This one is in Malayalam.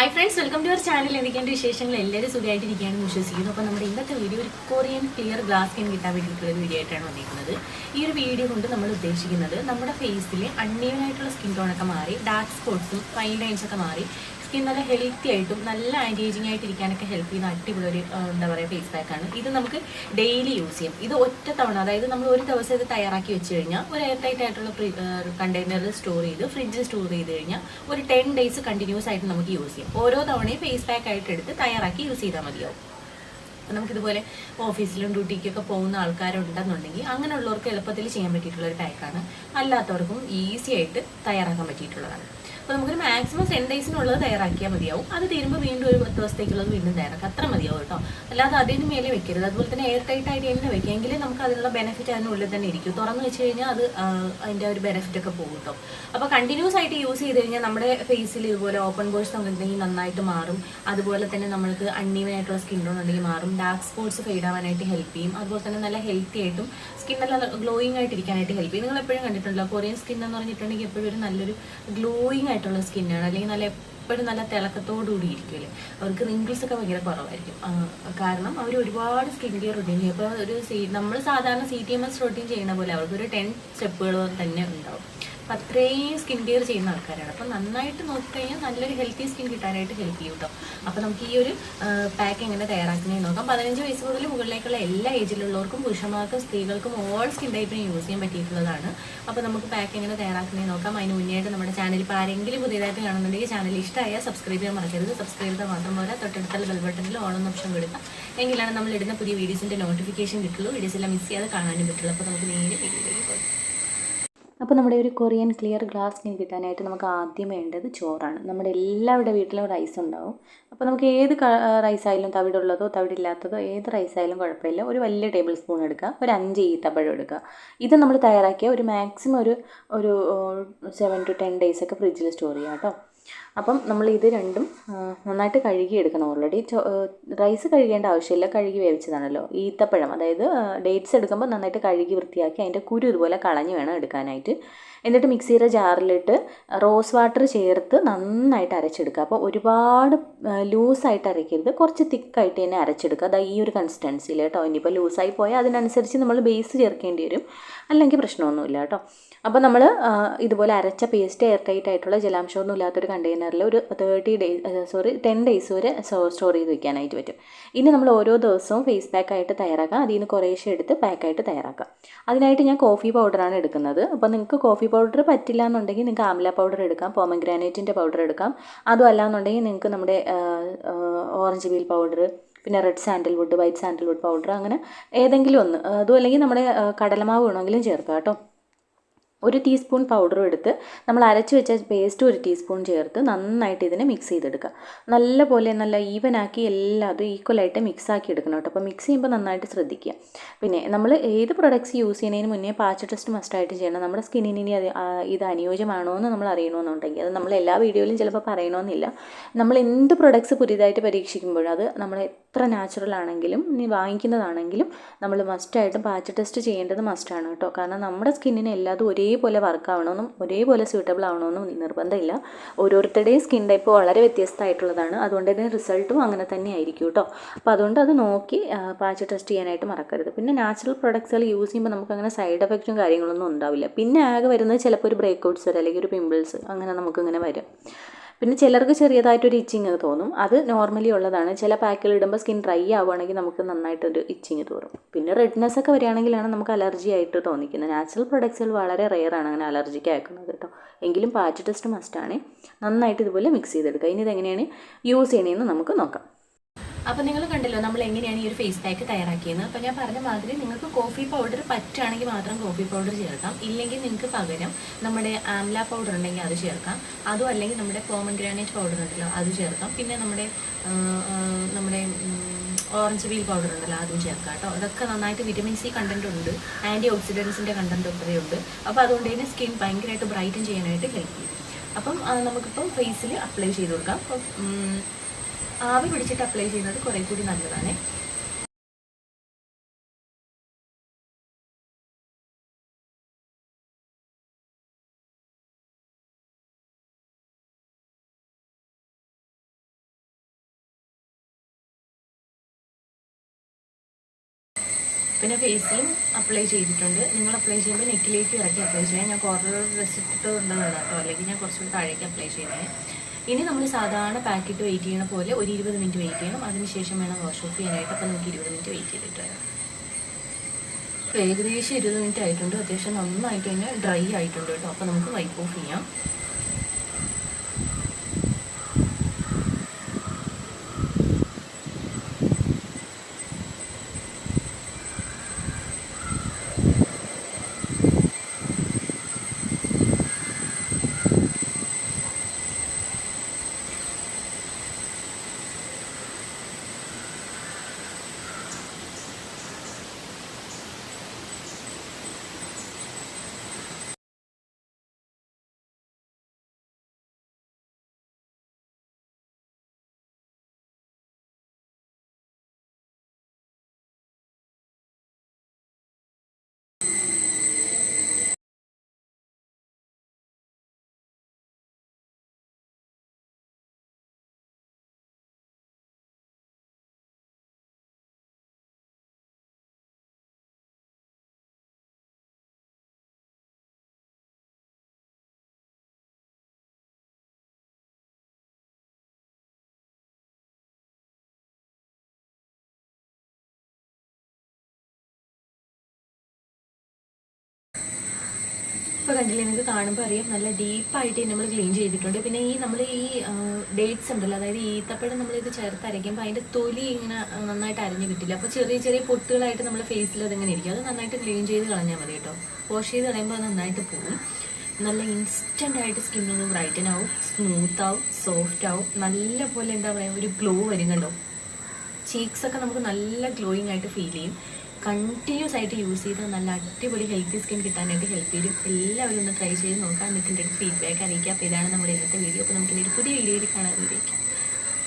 Hi friends welcome to our channel എന്തൊക്കെയാണ് വിശേഷങ്ങൾ? എല്ലാവരും സുഖമായിട്ടിരിക്കുകയാണെന്ന് വിശ്വസിക്കുന്നു. അപ്പോൾ നമ്മുടെ ഇന്നത്തെ വീഡിയോ ഒരു കൊറിയൻ ക്ലിയർ ഗ്ലാസ് സ്കിൻ കിട്ടാൻ വേണ്ടിയിട്ടുള്ള ഒരു വീഡിയോ ആയിട്ടാണ് വന്നിരിക്കുന്നത്. ഈ ഒരു വീഡിയോ കൊണ്ട് നമ്മൾ ഉദ്ദേശിക്കുന്നത് നമ്മുടെ ഫേസിൽ അൺഈവൻ ആയിട്ടുള്ള സ്കിൻ ടോണൊക്കെ മാറി ഡാർക്ക് സ്പോട്ട്സും ഫൈൻ ലൈൻസ് ഒക്കെ മാറി സ്കിൻ നല്ല ഹെൽത്തി ആയിട്ടും നല്ല ആന്റി ഏജിങ് ആയിട്ട് ഇരിക്കാനൊക്കെ ഹെൽപ്പ് ചെയ്യുന്ന അടിപൊളി ഒരു എന്താ പറയുക ഫേസ് പാക്കാണ് ഇത് നമുക്ക് ഡെയിലി യൂസ് ചെയ്യാം. ഇത് ഒറ്റ തവണ അതായത് നമ്മൾ ഒരു ദിവസം ഇത് തയ്യാറാക്കി വെച്ച് കഴിഞ്ഞാൽ ഒരു എയർ ടൈറ്റ് ആയിട്ടുള്ള കണ്ടെയ്നറിൽ സ്റ്റോർ ചെയ്ത് ഫ്രിഡ്ജിൽ സ്റ്റോർ ചെയ്ത് കഴിഞ്ഞാൽ ഒരു ടെൻ ഡേയ്സ് കണ്ടിന്യൂസ് ആയിട്ട് നമുക്ക് യൂസ് ചെയ്യാം. ഓരോ തവണയും ഫേസ് പാക്ക് ആയിട്ട് എടുത്ത് തയ്യാറാക്കി യൂസ് ചെയ്താൽ മതിയാവും. അപ്പം നമുക്കിതുപോലെ ഓഫീസിലും ഡ്യൂട്ടിക്കൊക്കെ പോകുന്ന ആൾക്കാരുണ്ടെന്നുണ്ടെങ്കിൽ അങ്ങനെയുള്ളവർക്ക് എളുപ്പത്തിൽ ചെയ്യാൻ പറ്റിയിട്ടുള്ള ഒരു പാക്കാണ് അല്ലാത്തവർക്കും ഈസി ആയിട്ട് തയ്യാറാക്കാൻ പറ്റിയിട്ടുള്ളതാണ്. അപ്പോൾ നമുക്കൊരു മാക്സിമം ടെൻ ഡേയ്സിനുള്ളത് തയ്യാറാക്കിയാൽ മതിയാവും. അത് തീരുമ്പോൾ വീണ്ടും ഒരു പത്ത് ദിവസത്തേക്കുള്ളത് വീണ്ടും തയ്യാറാക്കാം. അത്ര മതിയാവും കേട്ടോ. അല്ലാതെ അതിന് മേലെ വെക്കരുത്. അതുപോലെ തന്നെ എയർ ടൈറ്റ് ആയിട്ട് തന്നെ വെക്കുക. എങ്കിലേ നമുക്ക് അതിനുള്ള ബെനിഫിറ്റ് അതിനുള്ളിൽ തന്നെ ഇരിക്കും. തുറന്ന് വെച്ച് കഴിഞ്ഞാൽ അത് അതിന്റെ ഒരു ബെനിഫിറ്റ് ഒക്കെ പോകും കേട്ടോ. അപ്പോൾ കണ്ടിന്യൂസ് ആയിട്ട് യൂസ് ചെയ്ത് കഴിഞ്ഞാൽ നമ്മുടെ ഫേസിൽ ഇതുപോലെ ഓപ്പൺ ബോഴ്സ് ഉണ്ടെങ്കിൽ നന്നായിട്ട് മാറും. അതുപോലെ തന്നെ നമ്മൾക്ക് അണ്ണീവൻ ആയിട്ടുള്ള സ്കിൻ ടോൺ ഉണ്ടെങ്കിൽ മാറും. ഡാർക്ക് സ്പോട്ട്സ് ഫെയ്ഡ് ആവാനായിട്ട് ഹെൽപ്പ് ചെയ്യും. അതുപോലെ തന്നെ നല്ല ഹെൽത്തി ആയിട്ടും സ്കിൻ നല്ല ഗ്ലോയിങ് ആയിട്ട് ഇരിക്കാനായിട്ട് ഹെൽപ്പ് ചെയ്യും. നിങ്ങൾ എപ്പോഴും കണ്ടിട്ടുണ്ടല്ലോ കൊറിയൻ സ്കിൻ എന്ന് പറഞ്ഞിട്ടുണ്ടെങ്കിൽ എപ്പോഴും ഒരു നല്ലൊരു ഗ്ലോയിങ് ആയിട്ടുള്ള സ്കിന്നാണ് അല്ലെങ്കിൽ നല്ല എപ്പോഴും നല്ല തിളക്കത്തോടുകൂടി ഇരിക്കുമല്ലേ അവർക്ക് റിങ്കിൾസ് ഒക്കെ ഭയങ്കര കുറവായിരിക്കും. കാരണം അവർ ഒരുപാട് സ്കിൻ കെയർ റൊട്ടീൻ ചെയ്യും. അപ്പോൾ ഒരു നമ്മൾ സാധാരണ C T M S routine ചെയ്യുന്ന പോലെ അവർക്ക് ഒരു ടെൻ സ്റ്റെപ്പുകൾ തന്നെ ഉണ്ടാവും. അത്രയും സ്കിൻ കെയർ ചെയ്യുന്ന ആൾക്കാരാണ്. അപ്പം നന്നായിട്ട് നോക്കിക്കഴിഞ്ഞാൽ നല്ലൊരു ഹെൽത്തി സ്കിൻ കിട്ടാനായിട്ട് ഹെൽപ്പ് ചെയ്യും കേട്ടോ അപ്പം നമുക്ക് ഈ ഒരു പാക്ക് എങ്ങനെ തയ്യാറാക്കുന്നതെന്ന് നോക്കാം. പതിനഞ്ച് വയസ്സ് മുതൽ മുകളിലേക്കുള്ള എല്ലാ ഏജിലുള്ളവർക്കും പുരുഷന്മാർക്കും സ്ത്രീകൾക്കും ഓൾ സ്കിൻ ടൈപ്പിനും യൂസ് ചെയ്യാൻ പറ്റിയിട്ടുള്ളതാണ്. അപ്പോൾ നമുക്ക് പാക്ക് എങ്ങനെ തയ്യാറാക്കുന്നതെന്ന് നോക്കാം. അതിന് മുന്നേയായിട്ട് നമ്മുടെ ചാനൽ ഇപ്പോൾ ആരെങ്കിലും പുതിയതായിട്ട് കാണുന്നുണ്ടെങ്കിൽ ചാനൽ ഇഷ്ടമായ സബ്സ്ക്രൈബ് ചെയ്യാൻ മറക്കരുത്. സബ്സ്ക്രൈബ് ചെയ്താൽ മാത്രം പോലെ തൊട്ടടുത്തുള്ള ബെൽ ബട്ടണിൽ ഓൺ ഓപ്ഷൻ കൊടുക്കാം എങ്കിലാണ് നമ്മൾ ഇടുന്ന പുതിയ വീഡിയോസിന്റെ നോട്ടിഫിക്കേഷൻ കിട്ടുള്ളൂ. വീഡിയോസ് എല്ലാം മിസ് ചെയ്യാതെ കാണാനും പറ്റുള്ളൂ. അപ്പോൾ നമുക്ക് നേരെ വീഡിയോയിലേക്ക് പോകാം. അപ്പോൾ നമ്മുടെ ഒരു കൊറിയൻ ക്ലിയർ ഗ്ലാസ് സ്കിൻ കിട്ടാനായിട്ട് നമുക്ക് ആദ്യം വേണ്ടത് ചോറാണ്. നമ്മുടെ എല്ലാവരുടെ വീട്ടിലും റൈസ് ഉണ്ടാവും. അപ്പോൾ നമുക്ക് ഏത് റൈസ് ആയാലും തവിടുള്ളതോ തവിടില്ലാത്തതോ ഏത് റൈസ് ആയാലും കുഴപ്പമില്ല. ഒരു വലിയ ടേബിൾ സ്പൂൺ എടുക്കുക. ഒരു അഞ്ച് ഈത്തപ്പഴം എടുക്കുക. ഇത് നമ്മൾ തയ്യാറാക്കിയ ഒരു മാക്സിമം ഒരു ഒരു സെവൻ ടു ടെൻ ഡേയ്സ് ഒക്കെ ഫ്രിഡ്ജിൽ സ്റ്റോർ ചെയ്യാം കേട്ടോ. അപ്പം നമ്മൾ ഇത് രണ്ടും നന്നായിട്ട് കഴുകി എടുക്കണം ഓൾറെഡി റൈസ് കഴുകേണ്ട ആവശ്യമില്ല. കഴുകി വേവിച്ചതാണല്ലോ. ഈത്തപ്പഴം അതായത് ഡേറ്റ്സ് എടുക്കുമ്പോൾ നന്നായിട്ട് കഴുകി വൃത്തിയാക്കി അതിന്റെ കുരു ഇതുപോലെ കളഞ്ഞ് വേണം എടുക്കാനായിട്ട്. എന്നിട്ട് മിക്സിയുടെ ജാറിലിട്ട് റോസ് വാട്ടർ ചേർത്ത് നന്നായിട്ട് അരച്ചെടുക്കുക. അപ്പോൾ ഒരുപാട് ലൂസായിട്ട് അരയ്ക്കരുത്. കുറച്ച് തിക്കായിട്ട് തന്നെ അരച്ചെടുക്കുക. അതാ ഈ ഒരു കൺസിസ്റ്റൻസിയിൽ കേട്ടോ. ഇനിയിപ്പോൾ ലൂസായി പോയാൽ അതിനനുസരിച്ച് നമ്മൾ ബേസ് ചേർക്കേണ്ടി വരും. അല്ലെങ്കിൽ പ്രശ്നമൊന്നുമില്ല കേട്ടോ. അപ്പോൾ നമ്മൾ ഇതുപോലെ അരച്ച പേസ്റ്റ് എയർ ടൈറ്റ് ആയിട്ടുള്ള ജലാംശമൊന്നും ഇല്ലാത്തൊരു കണ്ടെയ്നറിൽ ഒരു thirty days sorry ten days വരെ സ്റ്റോർ ചെയ്ത് വെക്കാനായിട്ട് പറ്റും. ഇനി നമ്മൾ ഓരോ ദിവസവും ഫേസ് പാക്ക് ആയിട്ട് തയ്യാറാക്കാം അതിൽ നിന്ന് കുറേശ്ശെ എടുത്ത് പാക്കായിട്ട് തയ്യാറാക്കാം അതിനായിട്ട് ഞാൻ കോഫി പൗഡറാണ് എടുക്കുന്നത്. അപ്പോൾ നിങ്ങൾക്ക് കോഫി പൗഡർ പറ്റില്ല എന്നുണ്ടെങ്കിൽ നിങ്ങൾക്ക് ആംല പൗഡർ എടുക്കാം പോമഗ്രാനൈറ്റിന്റെ പൗഡർ എടുക്കാം. അതും അല്ല എന്നുണ്ടെങ്കിൽ നിങ്ങൾക്ക് നമ്മുടെ ഓറഞ്ച് വീൽ പൗഡർ പിന്നെ red sandalwood white sandalwood powder അങ്ങനെ ഏതെങ്കിലും ഒന്ന്. അതും അല്ലെങ്കിൽ നമ്മുടെ കടലമാവ് വേണമെങ്കിലും ചേർക്കാം കേട്ടോ. ഒരു ടീസ്പൂൺ പൗഡറും എടുത്ത് നമ്മൾ അരച്ച് വെച്ച പേസ്റ്റ് ഒരു ടീസ്പൂൺ ചേർത്ത് നന്നായിട്ട് ഇതിനെ മിക്സ് ചെയ്തെടുക്കുക. നല്ല പോലെ നല്ല ഈവനാക്കി എല്ലാതും ഈക്വലായിട്ട് മിക്സ് ആക്കി എടുക്കണം കേട്ടോ. അപ്പോൾ മിക്സ് ചെയ്യുമ്പോൾ നന്നായിട്ട് ശ്രദ്ധിക്കുക. പിന്നെ നമ്മൾ ഏത് പ്രൊഡക്ട്സ് യൂസ് ചെയ്യുന്നതിന് മുന്നേ പാച്ച് ടെസ്റ്റ് മസ്റ്റായിട്ട് ചെയ്യണം. നമ്മുടെ സ്കിന്നിന് ഇനി അത് ഇത് അനുയോജ്യമാണോ എന്ന് നമ്മൾ അറിയണമെന്നുണ്ടെങ്കിൽ അത് നമ്മൾ എല്ലാ വീഡിയോയിലും ചിലപ്പോൾ പറയണമെന്നില്ല. നമ്മൾ എന്ത് പ്രൊഡക്ട്സ് പുതിയതായിട്ട് പരീക്ഷിക്കുമ്പോഴും അത് നമ്മൾ എത്ര നാച്ചുറൽ ആണെങ്കിലും ഇനി വാങ്ങിക്കുന്നതാണെങ്കിലും നമ്മൾ മസ്റ്റായിട്ടും പാച്ച് ടെസ്റ്റ് ചെയ്യേണ്ടത് മസ്റ്റാണ് കേട്ടോ. കാരണം നമ്മുടെ സ്കിന്നിന് എല്ലാതും ഒരേപോലെ വർക്ക് ആവണമെന്നും ഒരേപോലെ സ്യൂട്ടബിൾ ആവണമെന്നും നിർബന്ധമില്ല. ഓരോരുത്തരുടെയും സ്കിൻ ടൈപ്പ് വളരെ വ്യത്യസ്തമായിട്ടുള്ളതാണ്. അതുകൊണ്ട് തന്നെ റിസൾട്ടും അങ്ങനെ തന്നെ ആയിരിക്കും കേട്ടോ. അപ്പോൾ അതുകൊണ്ട് അത് നോക്കി പാച്ച് ടെസ്റ്റ് ചെയ്യാനായിട്ട് മറക്കരുത്. പിന്നെ നാച്ചുറൽ പ്രൊഡക്ട്സുകൾ യൂസ് ചെയ്യുമ്പോൾ നമുക്ക് അങ്ങനെ സൈഡ് എഫക്റ്റും കാര്യങ്ങളൊന്നും ഉണ്ടാവില്ല. പിന്നെ ആകെ വരുന്നത് ചിലപ്പോൾ ഒരു ബ്രേക്ക് ഔട്ട്സ് വരും അല്ലെങ്കിൽ ഒരു പിമ്പിൾസ് അങ്ങനെ നമുക്കിങ്ങനെ വരും. പിന്നെ ചിലർക്ക് ചെറിയതായിട്ടൊരു ഇച്ചിങ് തോന്നും. അത് നോർമലി ഉള്ളതാണ്. ചില പാക്കിൽ ഇടുമ്പോൾ സ്കിൻ ഡ്രൈ ആവുകയാണെങ്കിൽ നമുക്ക് നന്നായിട്ടൊരു ഇച്ചിങ് തോറും പിന്നെ റെഡ്നെസ് ഒക്കെ വരികയാണെങ്കിലാണ് നമുക്ക് അലർജി ആയിട്ട് തോന്നിക്കുന്നത്. നാച്ചുറൽ പ്രൊഡക്ട്സുകൾ വളരെ റെയർ ആണ് അങ്ങനെ അലർജിക്ക് അയക്കുന്നത് കേട്ടോ. എങ്കിലും പാച്ച് ടെസ്റ്റ് മസ്റ്റാണ് നന്നായിട്ട് ഇതുപോലെ മിക്സ് ചെയ്തെടുക്കുക. ഇനി ഇതെങ്ങനെയാണ് യൂസ് ചെയ്യണമെന്ന് നമുക്ക് നോക്കാം. അപ്പോൾ നിങ്ങൾ കണ്ടല്ലോ നമ്മൾ എങ്ങനെയാണ് ഈ ഒരു ഫേസ് പാക്ക് തയ്യാറാക്കിയത്. അപ്പോൾ ഞാൻ പറഞ്ഞ മാതിരി നിങ്ങൾക്ക് കോഫി പൗഡർ പറ്റുകയാണെങ്കിൽ മാത്രം കോഫി പൗഡർ ചേർക്കാം. ഇല്ലെങ്കിൽ നിങ്ങൾക്ക് പകരം നമ്മുടെ ആംല പൗഡർ ഉണ്ടെങ്കിൽ അത് ചേർക്കാം. അതും അല്ലെങ്കിൽ നമ്മുടെ പോമഗ്രാനൈറ്റ് പൗഡർ ഉണ്ടല്ലോ അത് ചേർക്കാം. പിന്നെ നമ്മുടെ നമ്മുടെ ഓറഞ്ച് വീൽ പൗഡർ ഉണ്ടല്ലോ അതും ചേർക്കാം കേട്ടോ. അതൊക്കെ നന്നായിട്ട് വിറ്റമിൻ സി കണ്ടന്റ് ഉണ്ട്. ആന്റി ഓക്സിഡൻസിന്റെ കണ്ടന്റ് ഒക്കെ ഉണ്ട്. അപ്പോൾ അതുകൊണ്ട് തന്നെ സ്കിൻ ഭയങ്കരമായിട്ട് ബ്രൈറ്റൻ ചെയ്യാനായിട്ട് ഹെൽപ്പ് ചെയ്യും. അപ്പം നമുക്കിപ്പം ഫേസിൽ അപ്ലൈ ചെയ്ത് കൊടുക്കാം. അപ്പം ആവി പിടിച്ചിട്ട് അപ്ലൈ ചെയ്യുന്നത് കുറേ കൂടി നല്ലതാണ്. പിന്നെ ഫേസിലും അപ്ലൈ ചെയ്തിട്ടുണ്ട്. നിങ്ങൾ അപ്ലൈ ചെയ്യുമ്പോൾ നെക്കിലേക്ക് ഇറക്കി അപ്ലൈ ചെയ്യാം. ഞാൻ കുറേ ഡ്രസ് ഇട്ടിട്ടുണ്ടെന്നാണ് കേട്ടോ. അല്ലെങ്കിൽ ഞാൻ കുറച്ചുകൂടി താഴേക്ക് അപ്ലൈ ചെയ്യുന്നത് ഇനി നമ്മൾ സാധാരണ പാക്കറ്റ് വെയിറ്റ് ചെയ്യണ പോലെ ഒരു ഇരുപത് മിനിറ്റ് വെയിറ്റ് ചെയ്യണം. അതിനുശേഷം വേണം വാഷ് ഓഫ് ചെയ്യാനായിട്ട്. അപ്പോൾ നമുക്ക് ഇരുപത് മിനിറ്റ് വെയിറ്റ് ചെയ്തിട്ട് വരാം. ഏകദേശം ഇരുപത് മിനിറ്റ് ആയിട്ടുണ്ട്. അത്യാവശ്യം നന്നായിട്ട് തന്നെ ഡ്രൈ ആയിട്ടുണ്ട് കേട്ടോ. അപ്പോൾ നമുക്ക് വൈപ്പ് ഓഫ് ചെയ്യാം. ഇപ്പോൾ കണ്ടില്ലേ നിങ്ങൾക്ക് കാണുമ്പോൾ അറിയാം നല്ല ഡീപ്പായിട്ട് നമ്മൾ ക്ലീൻ ചെയ്തിട്ടുണ്ട്. പിന്നെ ഈ നമ്മൾ ഈ ഡേറ്റ്സ് ഉണ്ടല്ലോ അതായത് ഈത്തപ്പഴം നമ്മൾ ഇത് ചേർത്ത് അരയ്ക്കുമ്പോൾ അതിന്റെ തൊലി ഇങ്ങനെ നന്നായിട്ട് അരഞ്ഞു കിട്ടില്ല. അപ്പോൾ ചെറിയ ചെറിയ പൊട്ടുകളായിട്ട് നമ്മൾ ഫേസിൽ അതിങ്ങനെ ഇരിക്കും. അത് നന്നായിട്ട് ക്ലീൻ ചെയ്ത് കളഞ്ഞാൽ മതി കേട്ടോ. വാഷ് ചെയ്ത് കളയുമ്പോൾ അത് നന്നായിട്ട് പോകും നല്ല ഇൻസ്റ്റന്റ് ആയിട്ട് സ്കിൻ ഒന്ന് ബ്രൈറ്റൻ ആവും സ്മൂത്ത് ആവും സോഫ്റ്റ് ആവും. നല്ല പോലെ എന്താ പറയുക ഒരു ഗ്ലോ വരും കണ്ടോ? ചീക്സ് ഒക്കെ നമുക്ക് നല്ല ഗ്ലോയിങ് ആയിട്ട് ഫീൽ ചെയ്യും. കണ്ടിന്യൂസ് ആയിട്ട് യൂസ് ചെയ്താൽ നല്ല അടിപൊളി ഹെൽത്തി സ്കിൻ കിട്ടാനായിട്ട് ഹെൽപ്പ് ചെയ്യും. എല്ലാവരും ഒന്ന് ട്രൈ ചെയ്ത് നോക്കാം എന്നിട്ട് ഫീഡ്ബാക്ക് അറിയിക്കാം അപ്പോൾ ഇതാണ് നമ്മുടെ ഇന്നത്തെ വീഡിയോ അപ്പോൾ നമുക്ക് ഇനി ഒരു പുതിയ വീഡിയോയിൽ കാണാൻ വേണ്ടിയിരിക്കും